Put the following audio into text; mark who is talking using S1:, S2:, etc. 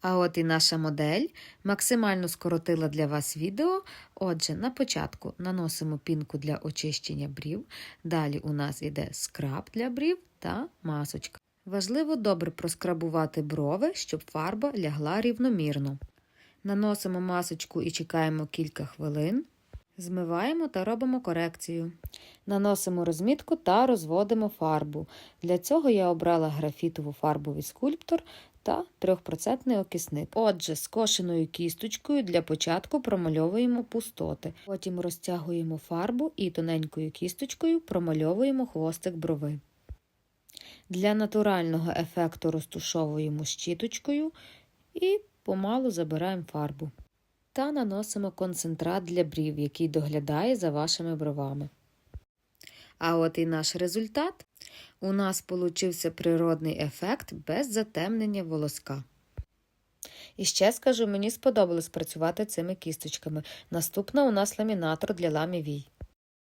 S1: А от і наша модель максимально скоротила для вас відео. Отже, на початку наносимо пінку для очищення брів, далі у нас йде скраб для брів та масочка. Важливо добре проскрабувати брови, щоб фарба лягла рівномірно. Наносимо масочку і чекаємо кілька хвилин. Змиваємо та робимо корекцію. Наносимо розмітку та розводимо фарбу. Для цього я обрала графітову фарбу від скульптор та 3% окисник. Отже, скошеною кісточкою для початку промальовуємо пустоти. Потім розтягуємо фарбу і тоненькою кісточкою промальовуємо хвостик брови. Для натурального ефекту розтушовуємо щіточкою і помалу забираємо фарбу. Та наносимо концентрат для брів, який доглядає за вашими бровами. А от і наш результат. У нас получився природний ефект без затемнення волоска. І ще скажу, мені сподобалось працювати цими кісточками. Наступна у нас ламінатор для ламівій. вій.